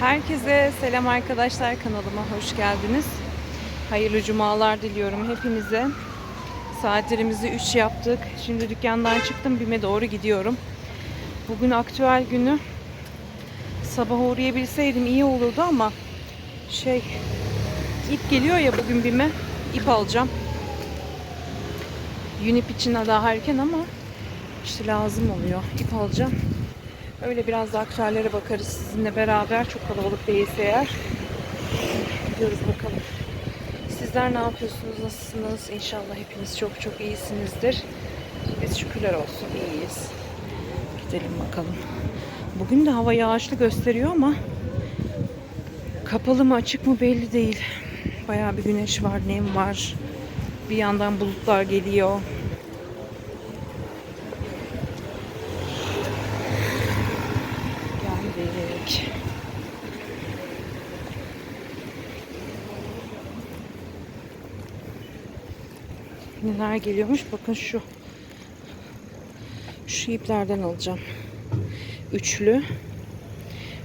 Herkese selam arkadaşlar kanalıma hoş geldiniz. Hayırlı cumalar diliyorum hepinize. Saatlerimizi 3 yaptık. Şimdi dükkandan çıktım BİM'e doğru gidiyorum. Bugün aktüel günü. Sabah uğrayabilseydim iyi olurdu ama şey ip geliyor ya bugün BİM'e ip alacağım. Unip için daha erken ama işte lazım oluyor. İp alacağım. Öyle biraz da aktüellere bakarız sizinle beraber. Çok kalabalık değilse eğer. Gidiyoruz bakalım. Sizler ne yapıyorsunuz? Nasılsınız? İnşallah hepiniz çok çok iyisinizdir. Biz şükürler olsun iyiyiz. Gidelim bakalım. Bugün de hava yağışlı gösteriyor ama kapalı mı açık mı belli değil. Bayağı bir güneş var, nem var. Bir yandan bulutlar geliyor. Geldik. Neler geliyormuş? Bakın şu. Şu iplerden alacağım. Üçlü.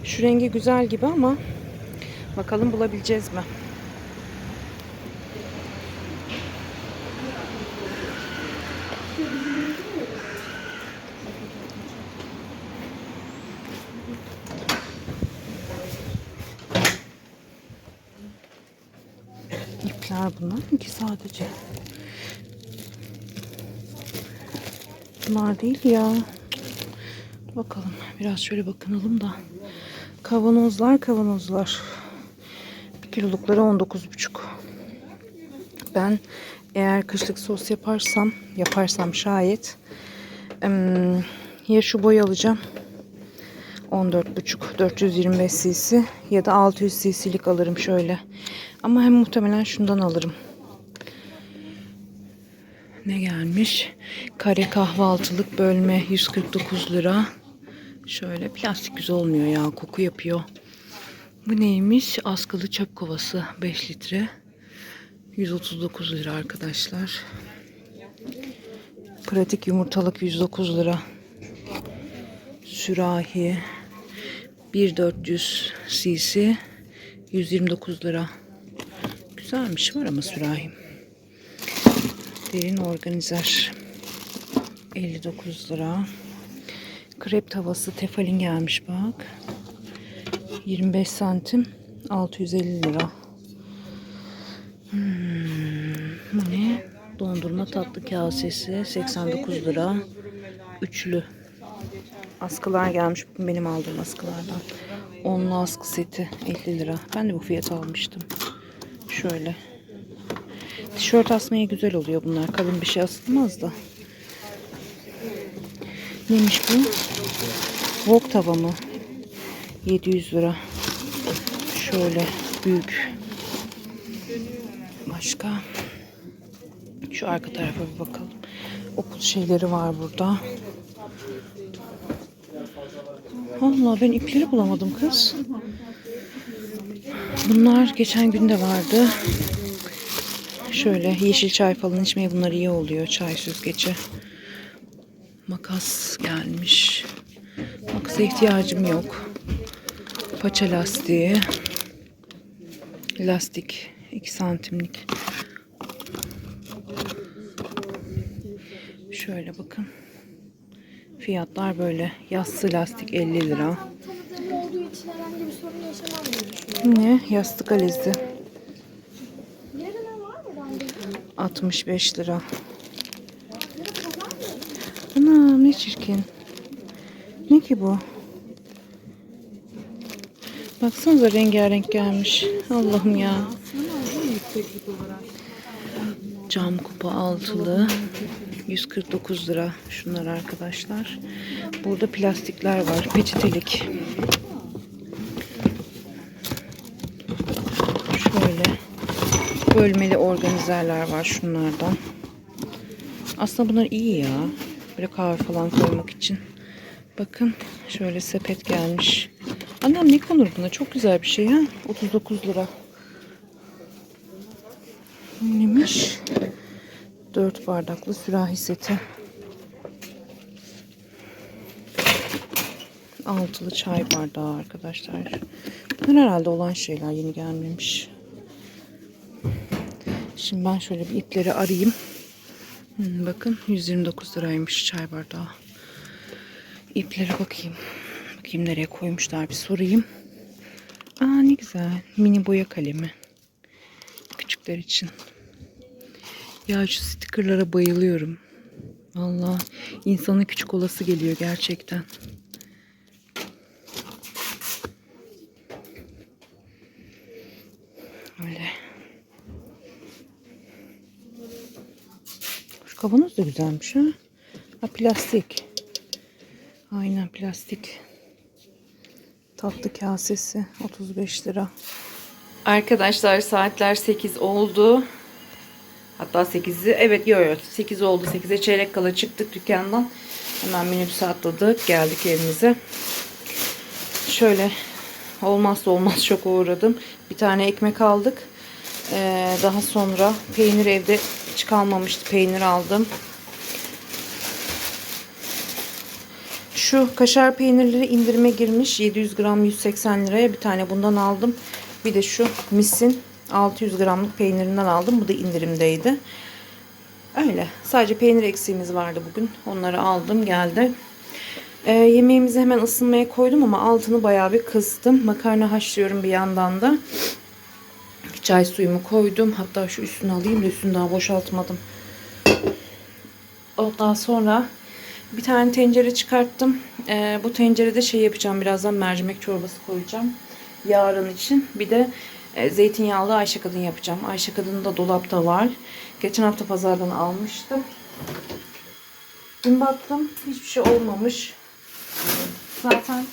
Şu rengi güzel gibi ama bakalım bulabileceğiz mi? İpler bunlar ki sadece? Bunlar değil ya. Bakalım biraz şöyle bakınalım da. Kavanozlar kavanozlar. Bir kilolukları 19,5. Ben eğer kışlık sos yaparsam yaparsam şayet ya şu boy alacağım 14,5 425 cc ya da 600 cc'lik alırım şöyle. Ama hem muhtemelen şundan alırım. Ne gelmiş? Kare kahvaltılık bölme 149 lira. Şöyle plastik güzel olmuyor ya koku yapıyor. Bu neymiş? Askılı çöp kovası 5 litre. 139 lira arkadaşlar. Pratik yumurtalık 109 lira. Sürahi 1400 cc 129 lira. Güzelmiş var ama sürahim. Derin organizer 59 lira. Krep tavası tefalin gelmiş bak. 25 santim 650 lira. Hmm, bu ne? Dondurma tatlı kasesi 89 lira. Üçlü. Askılar gelmiş. Bugün benim aldığım askılardan. Onlu askı seti 50 lira. Ben de bu fiyat almıştım. Şöyle. Tişört asmaya güzel oluyor bunlar. Kalın bir şey asılmaz da. Neymiş bu? Wok tava mı? 700 lira. Şöyle büyük. Başka? Şu arka tarafa bir bakalım. Okul şeyleri var burada. Allah ben ipleri bulamadım kız. Bunlar geçen gün de vardı. Şöyle yeşil çay falan içmeye bunlar iyi oluyor. Çay süzgeci. Makas gelmiş. Makasa ihtiyacım yok. Paça lastiği. Lastik 2 santimlik. Şöyle bakın. Fiyatlar böyle. Yassı lastik 50 lira. Ne? Yastık alizi. Yarına var mı randevu? 65 lira. Ana ne çirkin. Ne ki bu? Baksanıza rengarenk gelmiş. Allah'ım ya. Cam kupa altılı. 149 lira şunlar arkadaşlar. Burada plastikler var. Peçetelik. Şöyle bölmeli organizerler var şunlardan. Aslında bunlar iyi ya. Böyle kahve falan koymak için. Bakın şöyle sepet gelmiş. Annem ne konur buna? Çok güzel bir şey ha. 39 lira. Neymiş? 4 bardaklı sürahi seti. altılı çay bardağı arkadaşlar. Bunlar herhalde olan şeyler yeni gelmemiş. Şimdi ben şöyle bir ipleri arayayım. Hmm, bakın 129 liraymış çay bardağı. İplere bakayım. Bakayım nereye koymuşlar bir sorayım. Aa ne güzel. Mini boya kalemi. Küçükler için. Ya şu stickerlara bayılıyorum. Valla insanın küçük olası geliyor gerçekten. Kavanoz da güzelmiş ha. Ha plastik. Aynen plastik. Tatlı kasesi 35 lira. Arkadaşlar saatler 8 oldu. Hatta 8'i evet yok yok 8 oldu. 8'e çeyrek kala çıktık dükkandan. Hemen minibüse atladık. Geldik evimize. Şöyle olmazsa olmaz çok uğradım. Bir tane ekmek aldık. Ee, daha sonra peynir evde hiç kalmamıştı. Peynir aldım. Şu kaşar peynirleri indirime girmiş. 700 gram 180 liraya bir tane bundan aldım. Bir de şu misin 600 gramlık peynirinden aldım. Bu da indirimdeydi. Öyle. Sadece peynir eksiğimiz vardı bugün. Onları aldım geldi. Ee, yemeğimizi hemen ısınmaya koydum ama altını bayağı bir kıstım. Makarna haşlıyorum bir yandan da. Çay suyumu koydum. Hatta şu üstünü alayım da üstünü daha boşaltmadım. Ondan sonra bir tane tencere çıkarttım. Ee, bu tencerede şey yapacağım. Birazdan mercimek çorbası koyacağım. Yarın için. Bir de e, zeytinyağlı Ayşe Kadın yapacağım. Ayşe Kadın da dolapta var. Geçen hafta pazardan almıştım. Dün baktım hiçbir şey olmamış. Zaten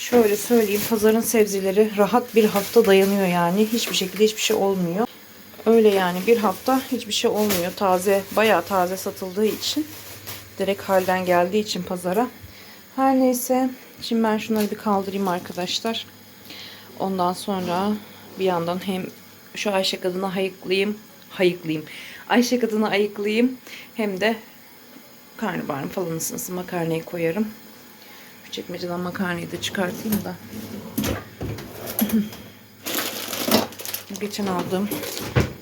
şöyle söyleyeyim pazarın sebzeleri rahat bir hafta dayanıyor yani. Hiçbir şekilde hiçbir şey olmuyor. Öyle yani bir hafta hiçbir şey olmuyor. Taze bayağı taze satıldığı için direkt halden geldiği için pazara. Her neyse şimdi ben şunları bir kaldırayım arkadaşlar. Ondan sonra bir yandan hem şu Ayşe kadını hayıklayayım, hayıklayayım. Ayşe kadını ayıklayayım hem de karnabaharın falan ısınsın makarnayı koyarım. Çekmeceden makarnayı da çıkartayım da. Geçen aldığım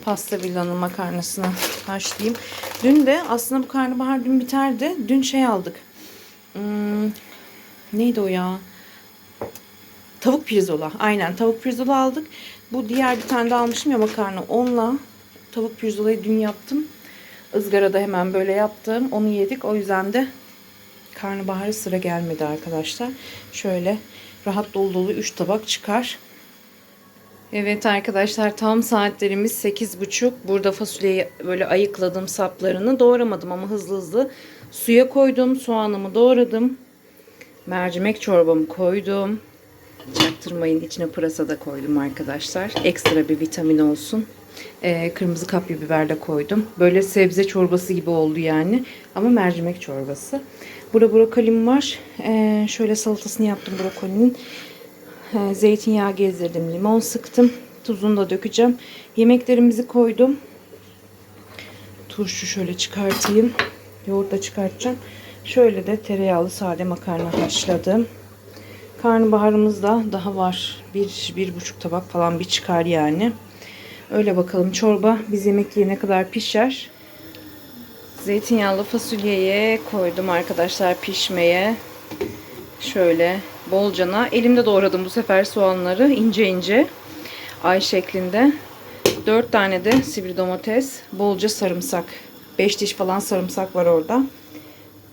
pasta villanın makarnasını haşlayayım. Dün de aslında bu karnabahar dün biterdi. Dün şey aldık. Hmm, neydi o ya? Tavuk pirzola. Aynen tavuk pirzola aldık. Bu diğer bir tane de almışım ya makarna. Onunla tavuk pirzolayı dün yaptım. Izgarada hemen böyle yaptım. Onu yedik. O yüzden de karnabahara sıra gelmedi arkadaşlar. Şöyle rahat dolu dolu 3 tabak çıkar. Evet arkadaşlar tam saatlerimiz 8.30. Burada fasulyeyi böyle ayıkladım saplarını. Doğramadım ama hızlı hızlı. Suya koydum. Soğanımı doğradım. Mercimek çorbamı koydum. Çaktırmayın içine pırasa da koydum arkadaşlar. Ekstra bir vitamin olsun. Ee, kırmızı kapya biber de koydum. Böyle sebze çorbası gibi oldu yani. Ama mercimek çorbası. Burada brokolim var. Ee, şöyle salatasını yaptım brokolinin. Ee, zeytinyağı gezdirdim. Limon sıktım. Tuzunu da dökeceğim. Yemeklerimizi koydum. Turşu şöyle çıkartayım. Yoğurt da çıkartacağım. Şöyle de tereyağlı sade makarna haşladım. Karnabaharımız da daha var. Bir, bir buçuk tabak falan bir çıkar yani. Öyle bakalım çorba biz yemek yiyene kadar pişer. Zeytinyağlı fasulyeye koydum arkadaşlar pişmeye. Şöyle bolcana. Elimde doğradım bu sefer soğanları ince ince. Ay şeklinde. 4 tane de sivri domates. Bolca sarımsak. 5 diş falan sarımsak var orada.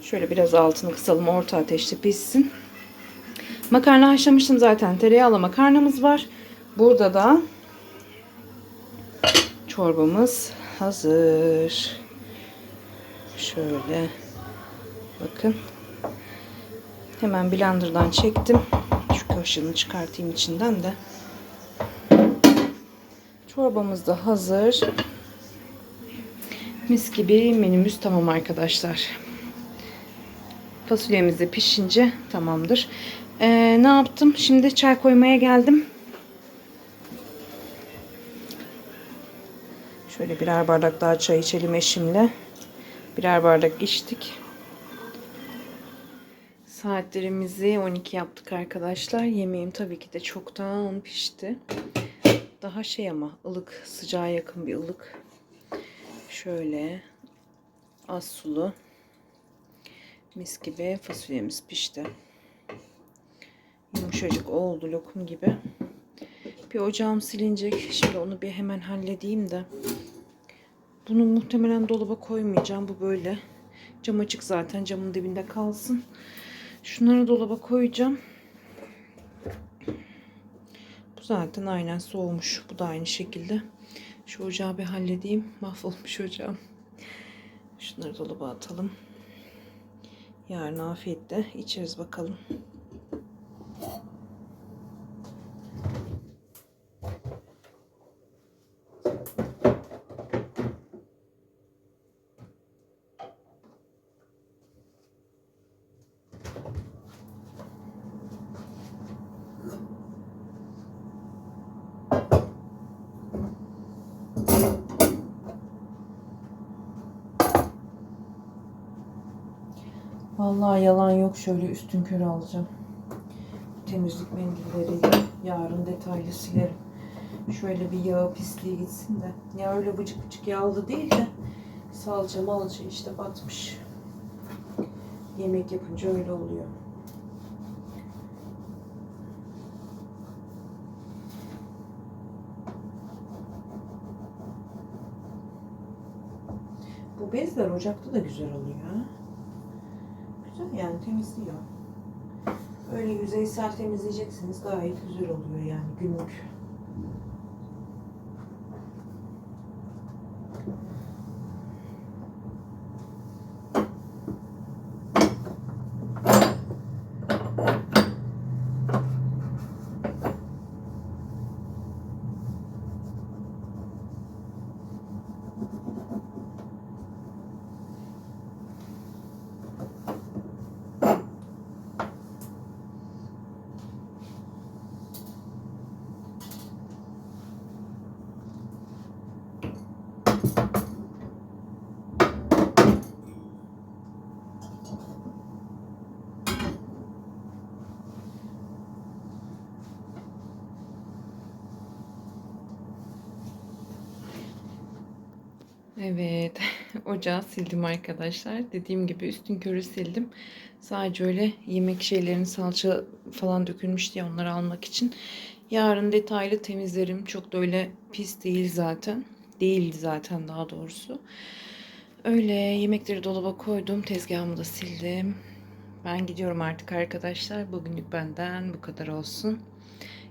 Şöyle biraz altını kısalım orta ateşte pişsin. Makarna haşlamıştım zaten. Tereyağlı makarnamız var. Burada da çorbamız hazır. Şöyle bakın. Hemen blenderdan çektim. Şu kaşığını çıkartayım içinden de. Çorbamız da hazır. Mis gibi menümüz tamam arkadaşlar. Fasulyemiz de pişince tamamdır. Ee, ne yaptım? Şimdi çay koymaya geldim. Şöyle birer bardak daha çay içelim eşimle. Birer bardak içtik. Saatlerimizi 12 yaptık arkadaşlar. Yemeğim tabii ki de çoktan pişti. Daha şey ama ılık, sıcağa yakın bir ılık. Şöyle az sulu. Mis gibi fasulyemiz pişti. Yumuşacık oldu lokum gibi. Bir ocağım silinecek. Şimdi onu bir hemen halledeyim de. Bunu muhtemelen dolaba koymayacağım. Bu böyle. Cam açık zaten. Camın dibinde kalsın. Şunları dolaba koyacağım. Bu zaten aynen soğumuş. Bu da aynı şekilde. Şu ocağı bir halledeyim. Mahvolmuş ocağım. Şunları dolaba atalım. Yarın afiyetle içeriz bakalım. Vallahi yalan yok. Şöyle üstün körü alacağım. Temizlik mendilleriyle yarın detaylı silerim. Şöyle bir yağı pisliği gitsin de. Ya öyle bıcık bıcık yağlı değil de salça malça işte batmış. Yemek yapınca öyle oluyor. Bu bezler ocakta da güzel oluyor. ha. Yani temizliyor. Öyle yüzeysel temizleyeceksiniz gayet güzel oluyor yani günlük. Evet, ocağı sildim arkadaşlar. Dediğim gibi üstün körü sildim. Sadece öyle yemek şeylerinin salça falan dökülmüş diye onları almak için. Yarın detaylı temizlerim. Çok da öyle pis değil zaten. Değildi zaten daha doğrusu. Öyle yemekleri dolaba koydum. Tezgahımı da sildim. Ben gidiyorum artık arkadaşlar. Bugünlük benden bu kadar olsun.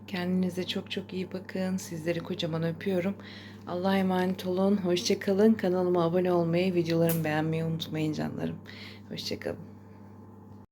Kendinize çok çok iyi bakın. Sizleri kocaman öpüyorum. Allah'a emanet olun. Hoşçakalın. Kanalıma abone olmayı, videolarımı beğenmeyi unutmayın canlarım. Hoşçakalın.